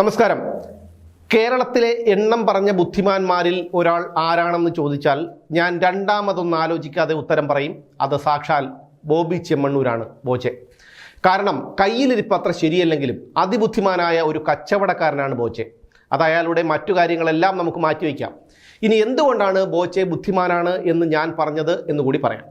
നമസ്കാരം. കേരളത്തിലെ എണ്ണം പറഞ്ഞ ബുദ്ധിമാന്മാരിൽ ഒരാൾ ആരാണെന്ന് ചോദിച്ചാൽ ഞാൻ രണ്ടാമതൊന്നും ആലോചിക്കാതെ ഉത്തരം പറയും. അത് സാക്ഷാൽ ബോബി ചെമ്മണ്ണൂരാണ് ബോച്ചെ. കാരണം കയ്യിലിരിപ്പ് അത്ര ശരിയല്ലെങ്കിലും അതിബുദ്ധിമാനായ ഒരു കച്ചവടക്കാരനാണ് ബോച്ചെ. അത് അയാളുടെ മറ്റു കാര്യങ്ങളെല്ലാം നമുക്ക് മാറ്റിവെക്കാം. ഇനി എന്തുകൊണ്ടാണ് ബോച്ചെ ബുദ്ധിമാനാണ് എന്ന് ഞാൻ പറഞ്ഞത് എന്നുകൂടി പറയാം.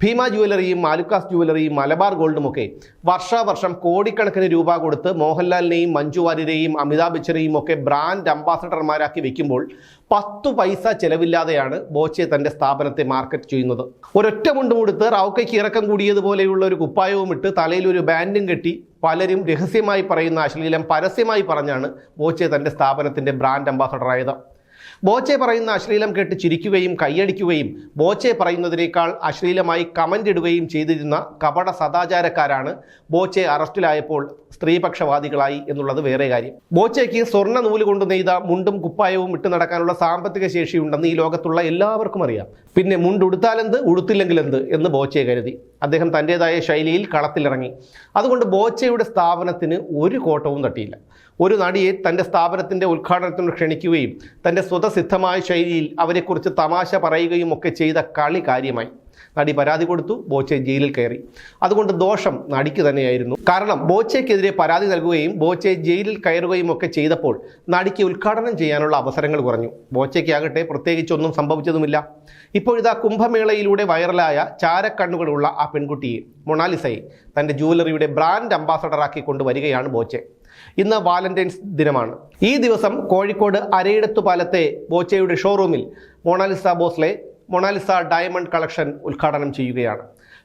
ഭീമ ജുവലറിയും മാലുക്കാസ് ജുവലറിയും മലബാർ ഗോൾഡും ഒക്കെ വർഷാവർഷം കോടിക്കണക്കിന് രൂപ കൊടുത്ത് മോഹൻലാലിനെയും മഞ്ജു വാര്യരെയും അമിതാഭ് ബച്ചനെയും ഒക്കെ ബ്രാൻഡ് അംബാസഡർമാരാക്കി വെക്കുമ്പോൾ പത്തു പൈസ ചെലവില്ലാതെയാണ് ബോച്ചെ തന്റെ സ്ഥാപനത്തെ മാർക്കറ്റ് ചെയ്യുന്നത്. ഒരൊറ്റ മുണ്ട് മുടുത്ത് റൗക്കയ്ക്ക് ഇറക്കം കൂടിയതുപോലെയുള്ള ഒരു കുപ്പായവും ഇട്ട് തലയിൽ ഒരു ബാൻഡും കെട്ടി പലരും രഹസ്യമായി പറയുന്ന അശ്ലീലം പരസ്യമായി പറഞ്ഞാണ് ബോച്ചെ തന്റെ സ്ഥാപനത്തിന്റെ ബ്രാൻഡ് അംബാസഡറായത് ബോച്ചെ പറയുന്ന അശ്ലീലം കേട്ട് ചിരിക്കുകയും കൈയടിക്കുകയും ബോച്ചെ പറയുന്നതിനേക്കാൾ അശ്ലീലമായി കമന്റ് ഇടുകയും ചെയ്തിരുന്ന കപട സദാചാരക്കാരാണ് ബോച്ചെ അറസ്റ്റിലായപ്പോൾ സ്ത്രീപക്ഷവാദികളായി എന്നുള്ളത് വേറെ കാര്യം. ബോച്ചയ്ക്ക് സ്വർണ നൂൽ കൊണ്ട് നെയ്ത മുണ്ടും കുപ്പായവും ഇട്ട് നടക്കാനുള്ള സാമ്പത്തിക ശേഷിയുണ്ടെന്ന് ഈ ലോകത്തുള്ള എല്ലാവർക്കും അറിയാം. പിന്നെ മുണ്ട് ഉടുത്താലെന്ത്? ഉടുത്തില്ലെങ്കിൽ എന്ത്? എന്ന് ബോച്ചെ കരുതി. അദ്ദേഹം തന്റേതായ ശൈലിയിൽ കളത്തിലിറങ്ങി. അതുകൊണ്ട് ബോച്ചയുടെ സ്ഥാപനത്തിന് ഒരു കോട്ടവും തട്ടിയില്ല. ഒരു നടിയെ തന്റെ സ്ഥാപനത്തിന്റെ ഉദ്ഘാടനത്തിന് ക്ഷണിക്കുകയും തന്റെ സ്വതസിദ്ധമായ ശൈലിയിൽ അവരെക്കുറിച്ച് തമാശ പറയുകയും ഒക്കെ ചെയ്ത കളി കാര്യമായി. നടി പരാതി കൊടുത്തു ബോച്ചെ ജയിലിൽ കയറി. അതുകൊണ്ട് ദോഷം നടിക്ക് തന്നെയായിരുന്നു. കാരണം ബോച്ചയ്ക്കെതിരെ പരാതി നൽകുകയും ബോച്ചെ ജയിലിൽ കയറുകയും ഒക്കെ ചെയ്തപ്പോൾ നടിക്ക് ഉദ്ഘാടനം ചെയ്യാനുള്ള അവസരങ്ങൾ കുറഞ്ഞു. ബോച്ചയ്ക്കാകട്ടെ പ്രത്യേകിച്ചൊന്നും സംഭവിച്ചതുമില്ല. ഇപ്പോഴിതാ കുംഭമേളയിലൂടെ വൈറലായ ചാരക്കണ്ണുകളുള്ള ആ പെൺകുട്ടിയെ മൊണാലിസയെ തന്റെ ജുവലറിയുടെ ബ്രാൻഡ് അംബാസഡറാക്കി കൊണ്ടുവരികയാണ് ബോച്ചെ. ഇന്ന് വാലന്റൈൻസ് ദിനമാണ്. ഈ ദിവസം കോഴിക്കോട് അരയിടത്തു പാലത്തെ ബോച്ചയുടെ ഷോറൂമിൽ Monalisa Bhosle Monalisa diamond collection ഉദ്ഘാടനം ചെയ്യുകയാണ്.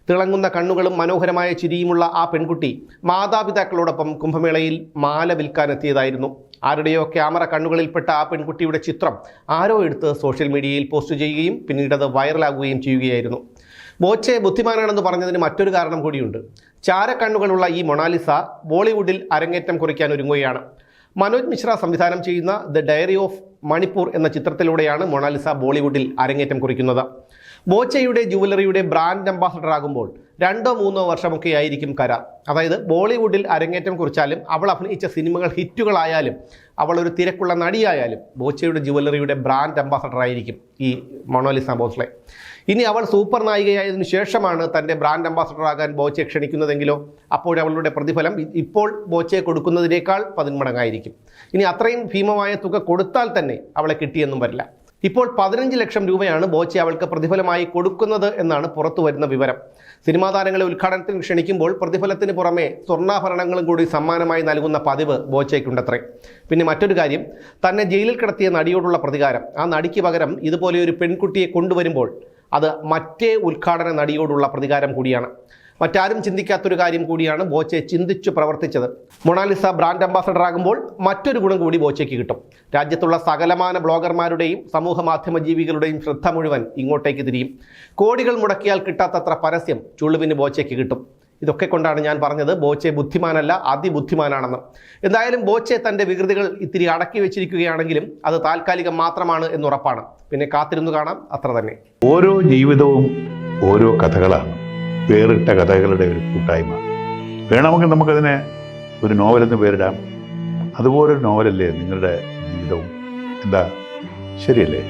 തിളങ്ങുന്ന കണ്ണുകളും മനോഹരമായ ചിരിയുമുള്ള ആ പെൺകുട്ടി മാതാപിതാക്കളോടൊപ്പം കുംഭമേളയിൽ മാല വിൽക്കാനെത്തിയതായിരുന്നു. ആരുടെയോ ക്യാമറ കണ്ണുകളിൽപ്പെട്ട ആ പെൺകുട്ടിയുടെ ചിത്രം ആരോ എടുത്ത് സോഷ്യൽ മീഡിയയിൽ പോസ്റ്റ് ചെയ്യുകയും പിന്നീട് അത് വൈറലാകുകയും ചെയ്യുകയായിരുന്നു. ബോച്ചെ ബുദ്ധിമാനാണെന്ന് പറഞ്ഞതിന് മറ്റൊരു കാരണം കൂടിയുണ്ട്. ചാരക്കണ്ണുകളുള്ള ഈ മൊണാലിസ ബോളിവുഡിൽ അരങ്ങേറ്റം കുറിക്കാൻ ഒരുങ്ങുകയാണ്. മനോജ് മിശ്ര സംവിധാനം ചെയ്യുന്ന ദ ഡയറി ഓഫ് മണിപ്പൂർ എന്ന ചിത്രത്തിലൂടെയാണ് മൊണാലിസ ബോളിവുഡിൽ അരങ്ങേറ്റം കുറിക്കുന്നത്. ബോച്ചയുടെ ജുവലറിയുടെ ബ്രാൻഡ് അംബാസഡർ ആകുമ്പോൾ രണ്ടോ മൂന്നോ വർഷമൊക്കെ ആയിരിക്കും കരാർ അതായത് ബോളിവുഡിൽ അരങ്ങേറ്റം കുറിച്ചാലും അവൾ അഭിനയിച്ച സിനിമകൾ ഹിറ്റുകളായാലും അവൾ ഒരു തിരക്കുള്ള നടിയായാലും ബോച്ചയുടെ ജുവലറിയുടെ ബ്രാൻഡ് അംബാസഡർ ആയിരിക്കും ഈ മൊണോലിസ ബോസ്ലെ. ഇനി അവൾ സൂപ്പർ നായികയായതിനു ശേഷമാണ് തന്റെ ബ്രാൻഡ് അംബാസഡർ ആകാൻ ബോച്ചെ ക്ഷണിക്കുന്നതെങ്കിലോ? അപ്പോൾ അവളുടെ പ്രതിഫലം ഇപ്പോൾ ബോച്ചയെ കൊടുക്കുന്നതിനേക്കാൾ പതിന്മടങ്ങായിരിക്കും. ഇനി അത്രയും ഭീമമായ തുക കൊടുത്താൽ തന്നെ അവളെ കിട്ടിയെന്നും വരില്ല. ഇപ്പോൾ പതിനഞ്ച് ലക്ഷം രൂപയാണ് ബോച്ചെ അവൾക്ക് പ്രതിഫലമായി കൊടുക്കുന്നത് എന്നാണ് പുറത്തു വരുന്ന വിവരം. സിനിമാ താരങ്ങളെ ഉദ്ഘാടനത്തിന് ക്ഷണിക്കുമ്പോൾ പ്രതിഫലത്തിന് പുറമെ സ്വർണാഭരണങ്ങളും കൂടി സമ്മാനമായി നൽകുന്ന പതിവ് ബോച്ചയ്ക്കുണ്ടത്രേ. പിന്നെ മറ്റൊരു കാര്യം തന്നെ ജയിലിൽ കിടത്തിയ നടിയോടുള്ള പ്രതികാരം. ആ നടിക്ക് പകരം ഇതുപോലെ ഒരു പെൺകുട്ടിയെ കൊണ്ടുവരുമ്പോൾ അത് മറ്റേ ഉദ്ഘാടന നടിയോടുള്ള പ്രതികാരം കൂടിയാണ്. മറ്റാരും ചിന്തിക്കാത്തൊരു കാര്യം കൂടിയാണ് ബോച്ചെ ചിന്തിച്ചു പ്രവർത്തിച്ചത്. മൊണാലിസ ബ്രാൻഡ് അംബാസഡർ ആകുമ്പോൾ മറ്റൊരു ഗുണം കൂടി ബോച്ചയ്ക്ക് കിട്ടും. രാജ്യത്തുള്ള സകലമാന ബ്ലോഗർമാരുടെയും സമൂഹ മാധ്യമ ജീവികളുടെയും ശ്രദ്ധ മുഴുവൻ ഇങ്ങോട്ടേക്ക് തിരിയും. കോടികൾ മുടക്കിയാൽ കിട്ടാത്തത്ര പരസ്യം ചുളുവിന് ബോച്ചയ്ക്ക് കിട്ടും. ഇതൊക്കെ കൊണ്ടാണ് ഞാൻ പറഞ്ഞത് ബോച്ചെ ബുദ്ധിമാനല്ല അതിബുദ്ധിമാനാണെന്ന്. എന്തായാലും ബോച്ചെ തന്റെ വികൃതികൾ ഇത്തിരി അടക്കി വെച്ചിരിക്കുകയാണെങ്കിലും അത് താൽക്കാലികം മാത്രമാണ് എന്നുറപ്പാണ് പിന്നെ കാത്തിരുന്നു കാണാം. അത്ര തന്നെ. ഓരോ ജീവിതവും ഓരോ കഥകളാണ്. വേറിട്ട കഥകളുടെ ഒരു കൂട്ടായ്മ. വേണമെങ്കിൽ നമുക്കതിനെ ഒരു നോവലെന്ന് പേരിടാം. അതുപോലൊരു നോവലല്ലേ നിങ്ങളുടെ ജീവിതവും? എന്താ? ശരിയല്ലേ?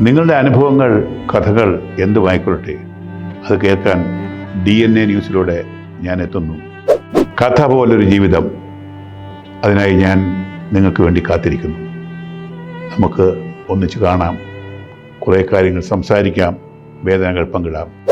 നിങ്ങളുടെ അനുഭവങ്ങൾ കഥകൾ എന്തുമായിക്കൊള്ളട്ടെ അത് കേൾക്കാൻ ഡി എൻ എ ന്യൂസിലൂടെ ഞാൻ എത്തുന്നു. കഥ പോലൊരു ജീവിതം. അതിനായി ഞാൻ നിങ്ങൾക്ക് വേണ്ടി കാത്തിരിക്കുന്നു. നമുക്ക് ഒന്നിച്ച് കാണാം. കുറേ കാര്യങ്ങൾ സംസാരിക്കാം. വേദനകൾ പങ്കിടാം.